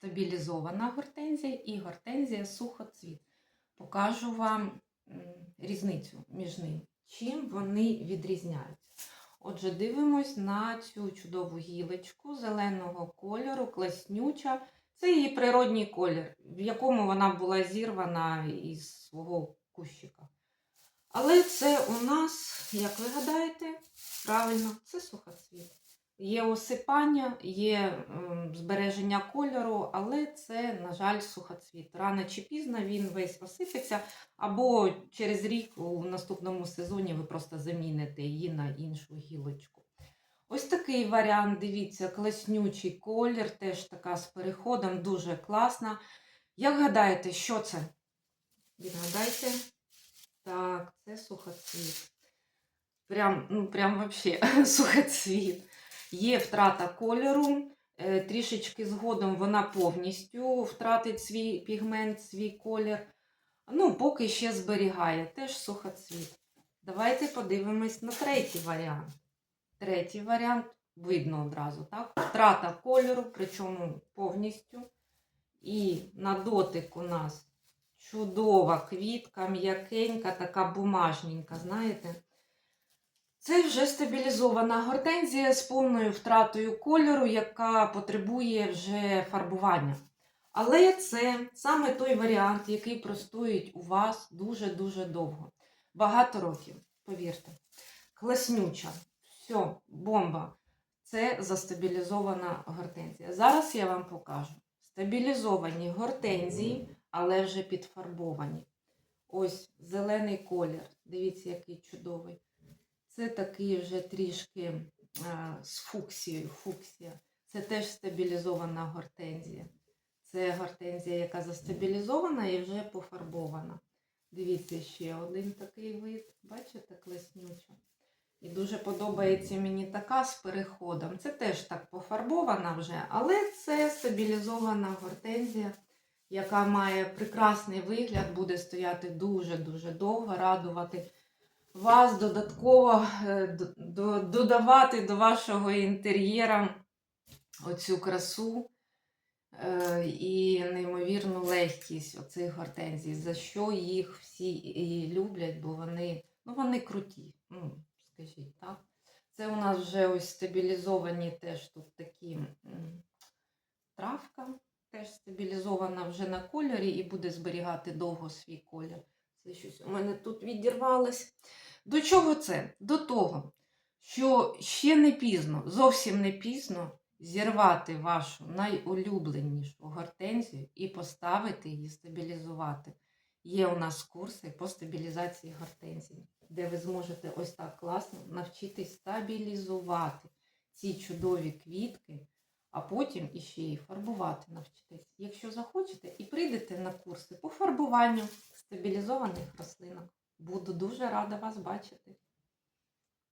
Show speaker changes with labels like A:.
A: стабілізована гортензія і гортензія сухоцвіт. Покажу вам різницю між ними, чим вони відрізняються. Отже, дивимось на цю чудову гілочку зеленого кольору, класнюча. Це її природній колір, в якому вона була зірвана із свого кущика. Але це у нас, як ви гадаєте, правильно, це сухоцвіт. Є осипання, є ем, збереження кольору, але це, на жаль, сухоцвіт. Рано чи пізно він весь осипеться, або через рік у наступному сезоні ви просто заміните її на іншу гілочку. Ось такий варіант, дивіться, класнючий колір, теж така з переходом, дуже класна. Як гадаєте, що це? Відгадайте. Так, це сухоцвіт. Прям, ну, прям вообще сухоцвіт. Є втрата кольору. е, Трішечки згодом вона повністю втратить свій пігмент, свій колір. Ну, поки ще зберігає. Теж сухоцвіт. Давайте подивимось на третій варіант. Третій варіант видно одразу, так? Втрата кольору, причому повністю. І на дотик у нас чудова квітка, м'якенька, така бумажненька, знаєте? Це вже стабілізована гортензія з повною втратою кольору, яка потребує вже фарбування. Але це саме той варіант, який простоїть у вас дуже-дуже довго. Багато років, повірте. Класнюча. Все, бомба. Це застабілізована гортензія. Зараз я вам покажу. Стабілізовані гортензії, але вже підфарбовані. Ось зелений колір. Дивіться, який чудовий. Це такий вже трішки з фуксією. Фуксія. Це теж стабілізована гортензія. Це гортензія, яка застабілізована і вже пофарбована. Дивіться, ще один такий вид. Бачите, класнюча. І дуже подобається мені така з переходом. Це теж так пофарбована вже, але це стабілізована гортензія, яка має прекрасний вигляд, буде стояти дуже-дуже довго, радувати вас додатково е, додавати до вашого інтер'єра оцю красу е, і неймовірну легкість оцих гортензій, за що їх всі і люблять, бо вони, ну, вони круті. Ну, скажіть, так? Це у нас вже ось стабілізовані теж тут такі травка, теж стабілізована вже на кольорі і буде зберігати довго свій колір. Щось у мене тут відірвалось. До чого це? До того, що ще не пізно, зовсім не пізно зірвати вашу найулюбленішу гортензію і поставити її стабілізувати. Є у нас курси по стабілізації гортензії, де ви зможете ось так класно навчитись стабілізувати ці чудові квітки, а потім іще і фарбувати навчитись. Якщо захочете, і прийдете на курси по фарбуванню стабілізованих рослинок. Буду дуже рада вас бачити.